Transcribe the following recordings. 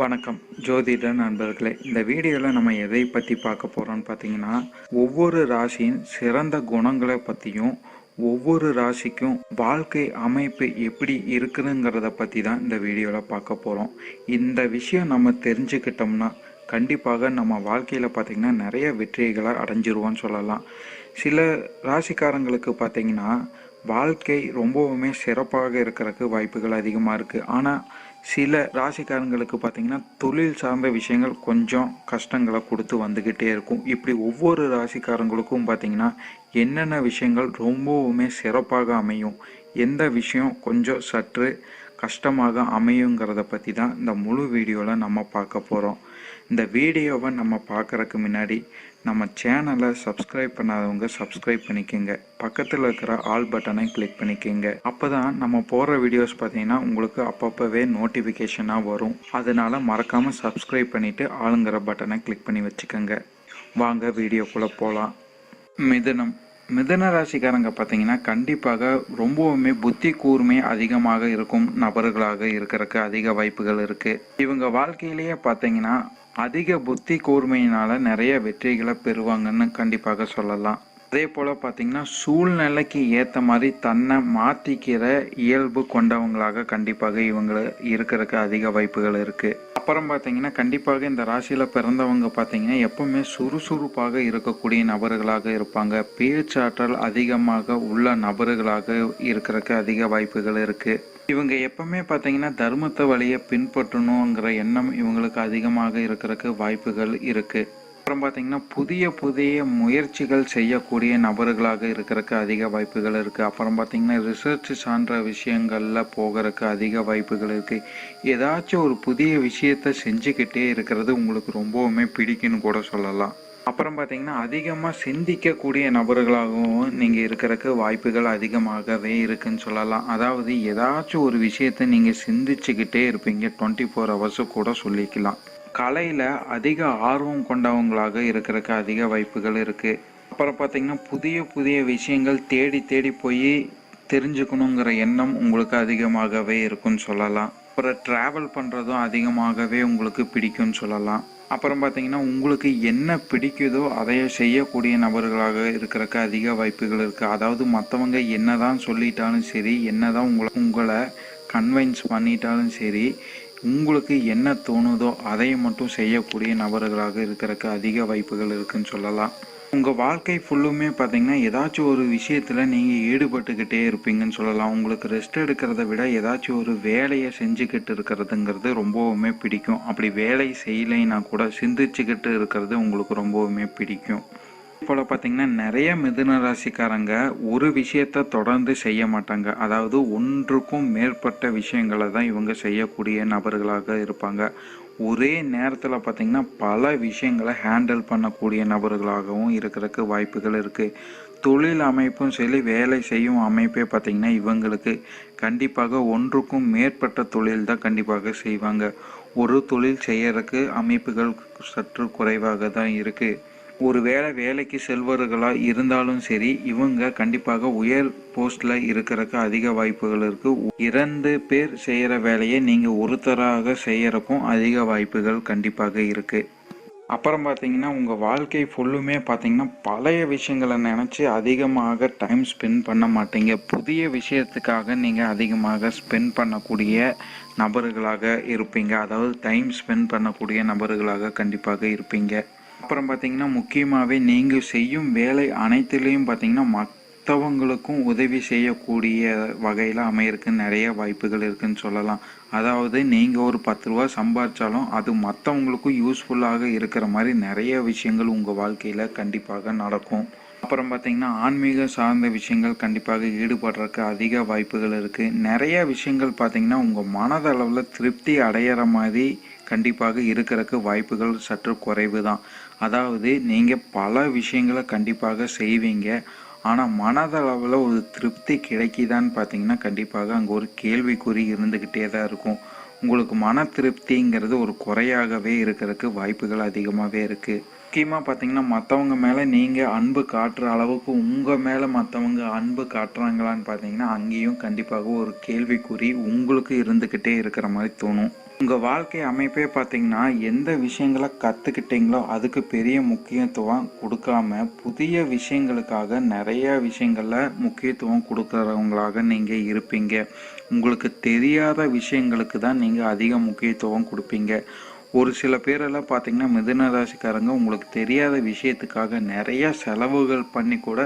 வணக்கம். ஜோதிட நண்பர்களே இந்த வீடியோவில் நம்ம எதை பற்றி பார்க்க போகிறோம்னு பார்த்தீங்கன்னா ஒவ்வொரு ராசியின் சிறந்த குணங்களை பற்றியும் ஒவ்வொரு ராசிக்கும் வாழ்க்கை அமைப்பு எப்படி இருக்குதுங்கிறத பற்றி தான் இந்த வீடியோவில் பார்க்க போகிறோம் இந்த விஷயம் நம்ம தெரிஞ்சுக்கிட்டோம்னா கண்டிப்பாக நம்ம வாழ்க்கையில் பார்த்திங்கன்னா நிறைய வெற்றிகளை அடைஞ்சிருவோன்னு சொல்லலாம். சில ராசிக்காரங்களுக்கு பார்த்திங்கன்னா வாழ்க்கை ரொம்பவுமே சிறப்பாக இருக்கிறதுக்கு வாய்ப்புகள் அதிகமாக இருக்குது ஆனால் சில ராசிக்காரங்களுக்கு பார்த்திங்கன்னா தொழில் சார்ந்த விஷயங்கள் கொஞ்சம் கஷ்டங்களை கொடுத்து வந்துக்கிட்டே இருக்கும். இப்படி ஒவ்வொரு ராசிக்காரங்களுக்கும் பார்த்திங்கன்னா என்னென்ன விஷயங்கள் ரொம்பவுமே சிறப்பாக அமையும் எந்த விஷயம் கொஞ்சம் சற்று கஷ்டமாக அமையுங்கிறத பற்றி தான் இந்த முழு வீடியோவில் நம்ம பார்க்க போகிறோம் இந்த வீடியோவை நம்ம பார்க்குறக்கு முன்னாடி நம்ம சேனலை சப்ஸ்கிரைப் பண்ணாதவங்க சப்ஸ்கிரைப் பண்ணிக்கோங்க. பக்கத்தில் இருக்கிற ஆல் பட்டனை கிளிக் பண்ணிக்கோங்க. அப்போ தான் நம்ம போடுற வீடியோஸ் பார்த்தீங்கன்னா உங்களுக்கு அப்பப்போவே நோட்டிஃபிகேஷனாக வரும். அதனால் மறக்காமல் சப்ஸ்கிரைப் பண்ணிவிட்டு ஆளுங்கிற பட்டனை கிளிக் பண்ணி வச்சுக்கோங்க. வாங்க வீடியோக்குள்ளே போகலாம் மிதுனம். மிதன ராசிக்காரங்க பார்த்தீங்கன்னா கண்டிப்பாக ரொம்பவுமே புத்தி கூர்மை அதிகமாக இருக்கும் நபர்களாக இருக்கிறதுக்கு அதிக வாய்ப்புகள் இருக்குது இவங்க வாழ்க்கையிலேயே பார்த்தீங்கன்னா அதிக புத்தி கூர்மையினால நிறைய வெற்றிகளை பெறுவாங்கன்னு கண்டிப்பாக சொல்லலாம். அதே போல் பார்த்தீங்கன்னா சூழ்நிலைக்கு ஏற்ற மாதிரி தன்னை மாற்றிக்கிற இயல்பு கொண்டவங்களாக கண்டிப்பாக இவங்க இருக்கிறதுக்கு அதிக வாய்ப்புகள் இருக்குது அப்புறம் பார்த்தீங்கன்னா கண்டிப்பாக இந்த ராசியில் பிறந்தவங்க பார்த்தீங்கன்னா எப்பவுமே சுறுசுறுப்பாக இருக்கக்கூடிய நபர்களாக இருப்பாங்க. பேச்சாற்றல் அதிகமாக உள்ள நபர்களாக இருக்கிறதுக்கு அதிக வாய்ப்புகள் இருக்குது இவங்க எப்பவுமே பார்த்தீங்கன்னா தர்மத்தை வழியை பின்பற்றணுங்கிற எண்ணம் இவங்களுக்கு அதிகமாக இருக்கிறதுக்கு வாய்ப்புகள் இருக்குது அப்புறம் பார்த்தீங்கன்னா புதிய புதிய முயற்சிகள் செய்யக்கூடிய நபர்களாக இருக்கிறதுக்கு அதிக வாய்ப்புகள் இருக்குது அப்புறம் பார்த்தீங்கன்னா ரிசர்ச் சான்ற விஷயங்களில் போகிறதுக்கு அதிக வாய்ப்புகள் இருக்குது ஏதாச்சும் ஒரு புதிய விஷயத்த செஞ்சுக்கிட்டே இருக்கிறது உங்களுக்கு ரொம்பவுமே பிடிக்குன்னு கூட சொல்லலாம். அப்புறம் பார்த்தீங்கன்னா அதிகமாக சிந்திக்கக்கூடிய நபர்களாகவும் நீங்கள் இருக்கிறக்கு வாய்ப்புகள் அதிகமாகவே இருக்குன்னு சொல்லலாம். அதாவது ஏதாச்சும் ஒரு விஷயத்தை நீங்கள் சிந்திச்சுக்கிட்டே இருப்பீங்க. டுவெண்ட்டி ஃபோர் ஹவர்ஸு கூட சொல்லிக்கலாம். கலையில் அதிக ஆர்வம் கொண்டவங்களாக இருக்கிறதுக்கு அதிக வாய்ப்புகள் இருக்குது அப்புறம் பார்த்திங்கன்னா புதிய புதிய விஷயங்கள் தேடி தேடி போய் தெரிஞ்சுக்கணுங்கிற எண்ணம் உங்களுக்கு அதிகமாகவே இருக்குன்னு சொல்லலாம். அப்புறம் ட்ராவல் பண்ணுறதும் அதிகமாகவே உங்களுக்கு பிடிக்கும்னு சொல்லலாம். அப்புறம் பார்த்தீங்கன்னா உங்களுக்கு என்ன பிடிக்குதோ அதை செய்யக்கூடிய நபர்களாக இருக்கிறக்கு அதிக வாய்ப்புகள் இருக்குது அதாவது மற்றவங்க என்ன தான் சொல்லிட்டாலும் சரி என்ன தான் உங்களை உங்களை கன்வின்ஸ் பண்ணிட்டாலும் சரி உங்களுக்கு என்ன தோணுதோ அதை மட்டும் செய்யக்கூடிய நபர்களாக இருக்கிறதுக்கு அதிக வாய்ப்புகள் இருக்குன்னு சொல்லலாம். உங்கள் வாழ்க்கை ஃபுல்லுமே பார்த்தீங்கன்னா ஏதாச்சும் ஒரு விஷயத்தில் நீங்கள் ஈடுபட்டுக்கிட்டே இருப்பீங்கன்னு சொல்லலாம். உங்களுக்கு ரெஸ்ட் எடுக்கிறத விட ஏதாச்சும் ஒரு வேலையை செஞ்சுக்கிட்டு இருக்கிறதுங்கிறது ரொம்பவுமே பிடிக்கும். அப்படி வேலை செய்யலைன்னா கூட சிந்திச்சுக்கிட்டு இருக்கிறது உங்களுக்கு ரொம்பவுமே பிடிக்கும். போல் பார்த்தீங்கன்னா நிறைய மிதுன ராசிக்காரங்க ஒரு விஷயத்த தொடர்ந்து செய்ய மாட்டாங்க. அதாவது ஒன்றுக்கும் மேற்பட்ட விஷயங்களை தான் இவங்க செய்யக்கூடிய நபர்களாக இருப்பாங்க. ஒரே நேரத்தில் பார்த்தீங்கன்னா பல விஷயங்களை ஹேண்டில் பண்ணக்கூடிய நபர்களாகவும் இருக்கிறதுக்கு வாய்ப்புகள் இருக்குது தொழில் அமைப்பும் சரி வேலை செய்யும் அமைப்பே பார்த்திங்கன்னா இவங்களுக்கு கண்டிப்பாக ஒன்றுக்கும் மேற்பட்ட தொழில் தான் கண்டிப்பாக செய்வாங்க. ஒரு தொழில் செய்யறதுக்கு அமைப்புகள் சற்று குறைவாக தான் இருக்குது ஒரு வேளை வேலைக்கு செல்வர்களாக இருந்தாலும் சரி இவங்க கண்டிப்பாக உயர் போஸ்டில் இருக்கிறதுக்கு அதிக வாய்ப்புகள் இருக்குது இரண்டு பேர் செய்கிற வேலையை நீங்கள் ஒருத்தராக செய்கிறக்கும் அதிக வாய்ப்புகள் கண்டிப்பாக இருக்குது அப்புறம் பார்த்தீங்கன்னா உங்கள் வாழ்க்கை ஃபுல்லுமே பார்த்தீங்கன்னா பழைய விஷயங்களை நினச்சி அதிகமாக டைம் ஸ்பெண்ட் பண்ண மாட்டீங்க. புதிய விஷயத்துக்காக நீங்கள் அதிகமாக ஸ்பெண்ட் பண்ணக்கூடிய நபர்களாக இருப்பீங்க. அதாவது டைம் ஸ்பெண்ட் பண்ணக்கூடிய நபர்களாக கண்டிப்பாக இருப்பீங்க. அப்புறம் பார்த்தீங்கன்னா முக்கியமாகவே நீங்கள் செய்யும் வேலை அனைத்துலேயும் பார்த்தீங்கன்னா மற்றவங்களுக்கும் உதவி செய்யக்கூடிய வகையில் அமையிறதுக்கு நிறைய வாய்ப்புகள் இருக்குன்னு சொல்லலாம். அதாவது நீங்கள் ஒரு பத்து ரூபா சம்பாதிச்சாலும் அது மற்றவங்களுக்கும் யூஸ்ஃபுல்லாக இருக்கிற மாதிரி நிறைய விஷயங்கள் உங்கள் வாழ்க்கையில் கண்டிப்பாக நடக்கும். அப்புறம் பார்த்தீங்கன்னா ஆன்மீக சார்ந்த விஷயங்கள் கண்டிப்பாக ஈடுபடுறதுக்கு அதிக வாய்ப்புகள் இருக்குது நிறைய விஷயங்கள் பார்த்தீங்கன்னா உங்கள் மனதளவில் திருப்தி அடையிற மாதிரி கண்டிப்பாக இருக்கிறதுக்கு வாய்ப்புகள் சற்று குறைவு தான் அதாவது நீங்கள் பல விஷயங்களை கண்டிப்பாக செய்வீங்க. ஆனால் மனதளவில் ஒரு திருப்தி கிடைக்குதான்னு பார்த்தீங்கன்னா கண்டிப்பாக அங்கே ஒரு கேள்விக்குறி இருந்துக்கிட்டே தான் இருக்கும். உங்களுக்கு மன திருப்திங்கிறது ஒரு குறையாகவே இருக்கிறதுக்கு வாய்ப்புகள் அதிகமாகவே இருக்குது முக்கியமாக பார்த்தீங்கன்னா மற்றவங்க மேலே நீங்கள் அன்பு காட்டுற அளவுக்கு உங்கள் மேலே மற்றவங்க அன்பு காட்டுறாங்களான்னு பார்த்தீங்கன்னா அங்கேயும் கண்டிப்பாக ஒரு கேள்விக்குறி உங்களுக்கு இருந்துக்கிட்டே இருக்கிற மாதிரி தோணும். உங்கள் வாழ்க்கை அமைப்பே பார்த்தீங்கன்னா எந்த விஷயங்களை கற்றுக்கிட்டீங்களோ அதுக்கு பெரிய முக்கியத்துவம் கொடுக்காம புதிய விஷயங்களுக்காக நிறைய விஷயங்களில் முக்கியத்துவம் கொடுக்குறவங்களாக நீங்கள் இருப்பீங்க. உங்களுக்கு தெரியாத விஷயங்களுக்கு தான் நீங்கள் அதிக முக்கியத்துவம் கொடுப்பீங்க. ஒரு சில பேரெல்லாம் பார்த்தீங்கன்னா மிதுன ராசிக்காரங்க உங்களுக்கு தெரியாத விஷயத்துக்காக நிறைய செலவுகள் பண்ணி கூட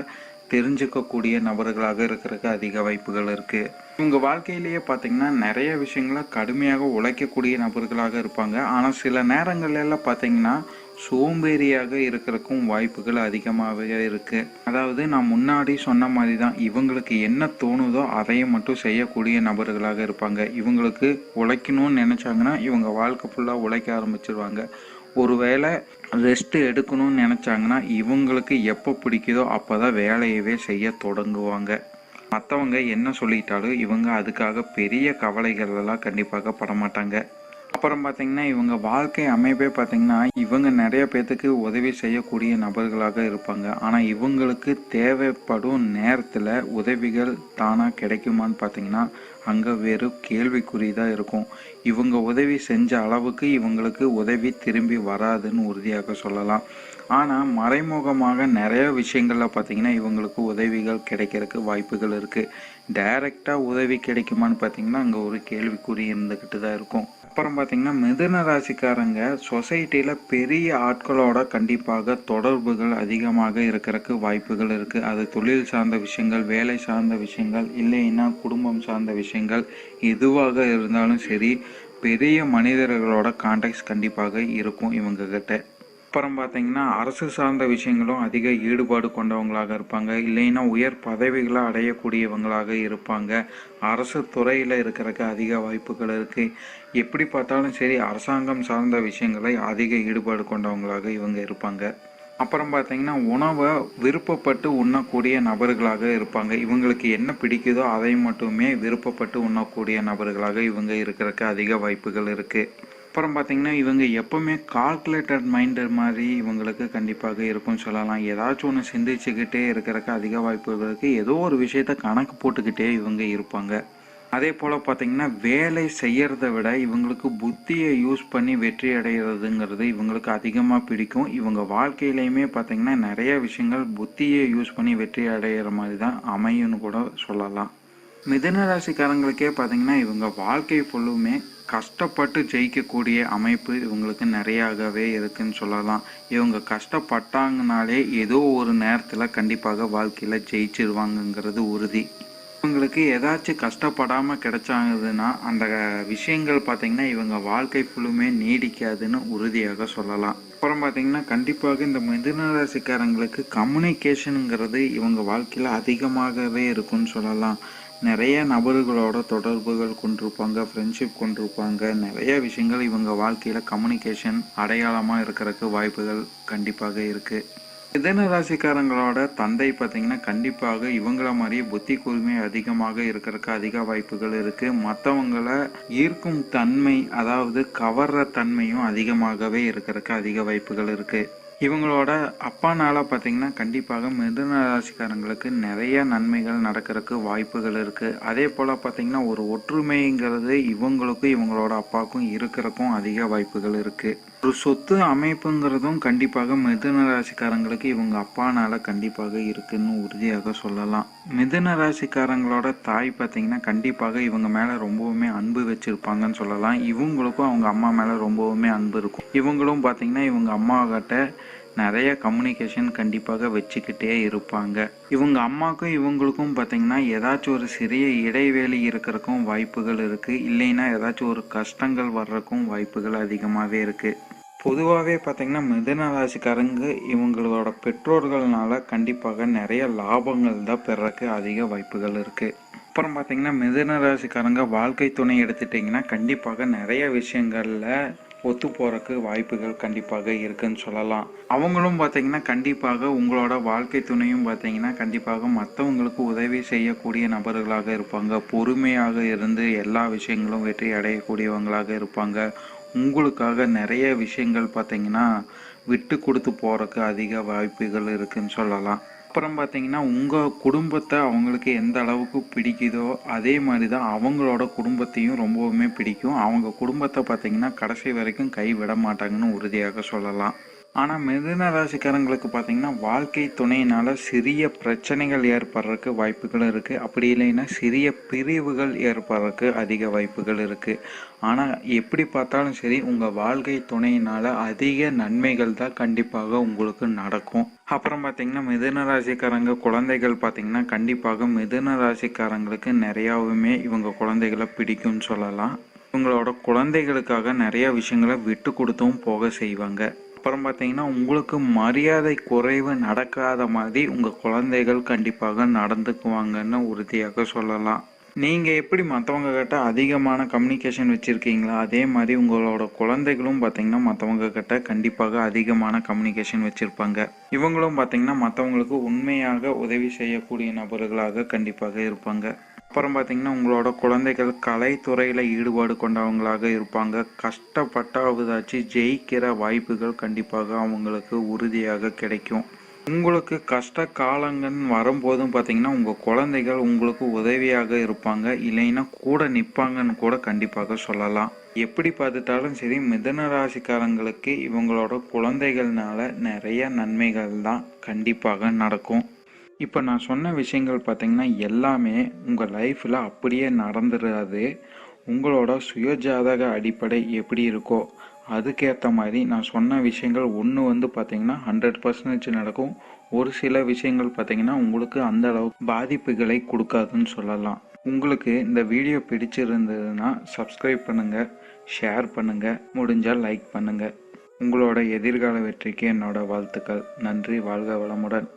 தெரிஞ்சுக்கக்கூடிய நபர்களாக இருக்கிறதுக்கு அதிக வாய்ப்புகள் இருக்குது இவங்க வாழ்க்கையிலேயே பார்த்தீங்கன்னா நிறைய விஷயங்களை கடுமையாக உழைக்கக்கூடிய நபர்களாக இருப்பாங்க. ஆனால் சில நேரங்கள்ல பார்த்திங்கன்னா பார்த்தீங்கன்னா சோம்பேறியாக இருக்கிறக்கும் வாய்ப்புகள் அதிகமாகவே இருக்குது அதாவது நான் முன்னாடி சொன்ன மாதிரி தான் இவங்களுக்கு என்ன தோணுதோ அதையே மட்டும் செய்யக்கூடிய நபர்களாக இருப்பாங்க. இவங்களுக்கு உழைக்கணும்னு நினச்சாங்கன்னா இவங்க வாழ்க்கை ஃபுல்லாக உழைக்க ஆரம்பிச்சிருவாங்க. ஒருவேளை ரெஸ்ட்டு எடுக்கணும்னு நினச்சாங்கன்னா இவங்களுக்கு எப்போ பிடிக்குதோ அப்போ தான் வேலையவே செய்ய தொடங்குவாங்க. மற்றவங்க என்ன சொல்லிட்டாலும் இவங்க அதுக்காக பெரிய கவலைகள் எல்லாம் கண்டிப்பாக பட மாட்டாங்க அப்புறம் பார்த்தீங்கன்னா இவங்க வாழ்க்கை அமைப்பே பார்த்தீங்கன்னா இவங்க நிறைய பேர்த்துக்கு உதவி செய்யக்கூடிய நபர்களாக இருப்பாங்க. ஆனால் இவங்களுக்கு தேவைப்படும் நேரத்தில் உதவிகள் தானாக கிடைக்குமான்னு பார்த்தீங்கன்னா அங்கே வெறும் கேள்விக்குறி தான் இருக்கும். இவங்க உதவி செஞ்ச அளவுக்கு இவங்களுக்கு உதவி திரும்பி வராதுன்னு உறுதியாக சொல்லலாம். ஆனால் மறைமுகமாக நிறைய விஷயங்களில் பார்த்தீங்கன்னா இவங்களுக்கு உதவிகள் கிடைக்கிறதுக்கு வாய்ப்புகள் இருக்குது டைரெக்டாக உதவி கிடைக்குமான்னு பார்த்தீங்கன்னா அங்கே ஒரு கேள்விக்குறி இருந்துக்கிட்டு தான் இருக்கும். அப்புறம் பார்த்தீங்கன்னா மிதுன ராசிக்காரங்க சொசைட்டியில் பெரிய ஆட்களோட கண்டிப்பாக தொடர்புகள் அதிகமாக இருக்கிறதுக்கு வாய்ப்புகள் இருக்குது அது தொழில் சார்ந்த விஷயங்கள் வேலை சார்ந்த விஷயங்கள் இல்லைன்னா குடும்பம் சார்ந்த விஷயங்கள் எதுவாக இருந்தாலும் சரி பெரிய மனிதர்களோட கான்டாக்ட்ஸ் கண்டிப்பாக இருக்கும் இவங்கக்கிட்ட அப்புறம் பார்த்தீங்கன்னா அரசு சார்ந்த விஷயங்களும் அதிக ஈடுபாடு கொண்டவங்களாக இருப்பாங்க. இல்லைன்னா உயர் பதவிகளை அடையக்கூடியவங்களாக இருப்பாங்க. அரசு துறையில் இருக்கிறதுக்கு அதிக வாய்ப்புகள் இருக்குது எப்படி பார்த்தாலும் சரி அரசாங்கம் சார்ந்த விஷயங்களை அதிக ஈடுபாடு கொண்டவங்களாக இவங்க இருப்பாங்க. அப்புறம் பார்த்தீங்கன்னா உணவை விருப்பப்பட்டு உண்ணக்கூடிய நபர்களாக இருப்பாங்க. இவங்களுக்கு என்ன பிடிக்குதோ அதை மட்டுமே விருப்பப்பட்டு உண்ணக்கூடிய நபர்களாக இவங்க இருக்கிறதுக்கு அதிக வாய்ப்புகள் இருக்குது அப்புறம் பார்த்தீங்கன்னா இவங்க எப்போவுமே கால்குலேட்டட் மைண்டர் மாதிரி இவங்களுக்கு கண்டிப்பாக இருக்கும்னு சொல்லலாம். ஏதாச்சும் ஒன்று சிந்திச்சுக்கிட்டே இருக்கிறக்கு அதிக வாய்ப்பு இருக்குது ஏதோ ஒரு விஷயத்த கணக்கு போட்டுக்கிட்டே இவங்க இருப்பாங்க. அதே போல் பார்த்தீங்கன்னா வேலை செய்கிறத விட இவங்களுக்கு புத்தியை யூஸ் பண்ணி வெற்றி அடைகிறதுங்கிறது இவங்களுக்கு அதிகமாக பிடிக்கும். இவங்க வாழ்க்கையிலையுமே பார்த்தீங்கன்னா நிறைய விஷயங்கள் புத்தியை யூஸ் பண்ணி வெற்றி அடைகிற மாதிரி தான் அமையும்னு கூட சொல்லலாம். மிதுன ராசிக்காரங்களுக்கே பார்த்தீங்கன்னா இவங்க வாழ்க்கை ஃபுல்லுமே கஷ்டப்பட்டு ஜெயிக்கக்கூடிய அமைப்பு இவங்களுக்கு நிறையாகவே இருக்குன்னு சொல்லலாம். இவங்க கஷ்டப்பட்டாங்கனாலே ஏதோ ஒரு நேரத்தில் கண்டிப்பாக வாழ்க்கையில் ஜெயிச்சிருவாங்கங்கிறது உறுதி. இவங்களுக்கு ஏதாச்சும் கஷ்டப்படாமல் கிடைச்சாங்கன்னா அந்த விஷயங்கள் பார்த்தீங்கன்னா இவங்க வாழ்க்கை ஃபுல்லுமே நீடிக்காதுன்னு உறுதியாக சொல்லலாம். அப்புறம் பார்த்திங்கன்னா கண்டிப்பாக இந்த மிதுன ராசிக்காரங்களுக்கு கம்யூனிகேஷனுங்கிறது இவங்க வாழ்க்கையில் அதிகமாகவே இருக்குன்னு சொல்லலாம். நிறைய நபர்களோட தொடர்புகள் கொண்டிருப்பாங்க ஃப்ரெண்ட்ஷிப் கொண்டிருப்பாங்க. நிறைய விஷயங்கள் இவங்க வாழ்க்கையில் கம்யூனிகேஷன் அடையாளமாக இருக்கிறதுக்கு வாய்ப்புகள் கண்டிப்பாக இருக்குது மிதன ராசிக்காரங்களோட தந்தை பார்த்தீங்கன்னா கண்டிப்பாக இவங்கள மாதிரியே புத்தி கூர்மை அதிகமாக இருக்கிறதுக்கு அதிக வாய்ப்புகள் இருக்குது மற்றவங்கள ஈர்க்கும் தன்மை அதாவது கவர்ற தன்மையும் அதிகமாகவே இருக்கிறதுக்கு அதிக வாய்ப்புகள் இருக்குது இவங்களோட அப்பானால பார்த்தீங்கன்னா கண்டிப்பாக மிதுன ராசிக்காரங்களுக்கு நிறைய நன்மைகள் நடக்கிறதுக்கு வாய்ப்புகள் இருக்குது அதே போல் பார்த்தீங்கன்னா ஒரு ஒற்றுமைங்கிறது இவங்களுக்கும் இவங்களோட அப்பாவுக்கும் இருக்கிறக்கும் அதிக வாய்ப்புகள் இருக்குது ஒரு சொத்து அமைப்புங்கிறதும் கண்டிப்பாக மிதுன ராசிக்காரங்களுக்கு இவங்க அப்பானால கண்டிப்பாக இருக்குன்னு உறுதியாக சொல்லலாம். மிதுன ராசிக்காரங்களோட தாய் பார்த்தீங்கன்னா கண்டிப்பாக இவங்க மேலே ரொம்பவுமே அன்பு வச்சிருப்பாங்கன்னு சொல்லலாம். இவங்களுக்கும் அவங்க அம்மா மேலே ரொம்பவுமே அன்பு இருக்கும். இவங்களும் பார்த்தீங்கன்னா இவங்க அம்மா கிட்ட நிறைய கம்யூனிகேஷன் கண்டிப்பாக வச்சுக்கிட்டே இருப்பாங்க. இவங்க அம்மாக்கும் இவங்களுக்கும் பார்த்தீங்கன்னா ஏதாச்சும் ஒரு சிறிய இடைவேளை இருக்கிறக்கும் வாய்ப்புகள் இருக்குது இல்லைன்னா ஏதாச்சும் ஒரு கஷ்டங்கள் வர்றதுக்கும் வாய்ப்புகள் அதிகமாகவே இருக்குது பொதுவாகவே பார்த்திங்கன்னா மிதன ராசிக்காரங்க இவங்களோட பெற்றோர்கள்னால கண்டிப்பாக நிறைய லாபங்கள் தான் பெறக்கு அதிக வாய்ப்புகள் இருக்குது அப்புறம் பார்த்திங்கன்னா மிதன ராசிக்காரங்க வாழ்க்கை துணை எடுத்துட்டிங்கன்னா கண்டிப்பாக நிறைய விஷயங்களில் ஒத்து போகிறக்கு வாய்ப்புகள் கண்டிப்பாக இருக்குன்னு சொல்லலாம். அவங்களும் பார்த்தீங்கன்னா கண்டிப்பாக உங்களோட வாழ்க்கை துணையும் பார்த்தீங்கன்னா கண்டிப்பாக மற்றவங்களுக்கு உதவி செய்யக்கூடிய நபர்களாக இருப்பாங்க. பொறுமையாக இருந்து எல்லா விஷயங்களும் வெற்றி அடையக்கூடியவங்களாக இருப்பாங்க. உங்களுக்காக நிறைய விஷயங்கள் பார்த்தீங்கன்னா விட்டு கொடுத்து போகிறக்கு அதிக வாய்ப்புகள் இருக்குதுன்னு சொல்லலாம். அப்புறம் பார்த்தீங்கன்னா உங்கள் குடும்பத்தை அவங்களுக்கு எந்த அளவுக்கு பிடிக்குதோ அதே மாதிரி தான் அவங்களோட குடும்பத்தையும் ரொம்பவுமே பிடிக்கும். அவங்க குடும்பத்தை பார்த்தீங்கன்னா கடைசி வரைக்கும் கை விட மாட்டாங்கன்னு உறுதியாக சொல்லலாம். ஆனால் மிதுன ராசிக்காரங்களுக்கு பார்த்தீங்கன்னா வாழ்க்கை துணையினால் சிறிய பிரச்சனைகள் ஏற்படுறதுக்கு வாய்ப்புகள் இருக்குது அப்படி இல்லைன்னா சிறிய பிரிவுகள் ஏற்படுறதுக்கு அதிக வாய்ப்புகள் இருக்குது ஆனால் எப்படி பார்த்தாலும் சரி உங்கள் வாழ்க்கை துணையினால் அதிக நன்மைகள் தான் கண்டிப்பாக உங்களுக்கு நடக்கும். அப்புறம் பார்த்தீங்கன்னா மிதுன ராசிக்காரங்க குழந்தைகள் பார்த்தீங்கன்னா கண்டிப்பாக மிதுன ராசிக்காரங்களுக்கு நிறையாவுமே இவங்க குழந்தைகளை பிடிக்கும்னு சொல்லலாம். இவங்களோட குழந்தைகளுக்காக நிறைய விஷயங்களை விட்டு கொடுத்தும் போக செய்வாங்க. அப்புறம் பார்த்தீங்கன்னா உங்களுக்கு மரியாதை குறைவு நடக்காத மாதிரி உங்கள் குழந்தைகள் கண்டிப்பாக நடந்துக்குவாங்கன்னு உறுதியாக சொல்லலாம். நீங்கள் எப்படி மற்றவங்க கிட்ட அதிகமான கம்யூனிகேஷன் வச்சுருக்கீங்களா அதே மாதிரி உங்களோட குழந்தைகளும் பார்த்தீங்கன்னா மற்றவங்க கிட்ட கண்டிப்பாக அதிகமான கம்யூனிகேஷன் வச்சுருப்பாங்க. இவங்களும் பார்த்தீங்கன்னா மற்றவங்களுக்கு உண்மையாக உதவி செய்யக்கூடிய நபர்களாக கண்டிப்பாக இருப்பாங்க. அப்புறம் பார்த்தீங்கன்னா உங்களோட குழந்தைகள் கலைத்துறையில் ஈடுபாடு கொண்டவங்களாக இருப்பாங்க. கஷ்டப்பட்டாவதாச்சு ஜெயிக்கிற வாய்ப்புகள் கண்டிப்பாக அவங்களுக்கு உறுதியாக கிடைக்கும். உங்களுக்கு கஷ்ட காலங்கன்னு வரும்போதும் பார்த்தீங்கன்னா உங்கள் குழந்தைகள் உங்களுக்கு உதவியாக இருப்பாங்க. இல்லைன்னா கூட நிற்பாங்கன்னு கூட கண்டிப்பாக சொல்லலாம். எப்படி பார்த்துட்டாலும் சரி மிதன ராசிக்காரங்களுக்கு இவங்களோட குழந்தைகள்னால நிறைய நன்மைகள் தான் கண்டிப்பாக நடக்கும். இப்போ நான் சொன்ன விஷயங்கள் பார்த்தீங்கன்னா எல்லாமே உங்கள் லைஃப்பில் அப்படியே நடந்துடாது உங்களோட சுயஜாதக அடிப்படை எப்படி இருக்கோ அதுக்கேற்ற மாதிரி நான் சொன்ன விஷயங்கள் ஒன்று வந்து பார்த்தீங்கன்னா ஹண்ட்ரட் பர்சன்டேஜ் நடக்கும். ஒரு சில விஷயங்கள் பார்த்தீங்கன்னா உங்களுக்கு அந்த அளவுக்கு பாதிப்புகளை கொடுக்காதுன்னு சொல்லலாம். உங்களுக்கு இந்த வீடியோ பிடிச்சிருந்ததுன்னா சப்ஸ்கிரைப் பண்ணுங்கள் ஷேர் பண்ணுங்கள் முடிஞ்சால் லைக் பண்ணுங்கள் உங்களோட எதிர்கால வெற்றிக்கு என்னோட வாழ்த்துக்கள். நன்றி வாழ்க வளமுடன்.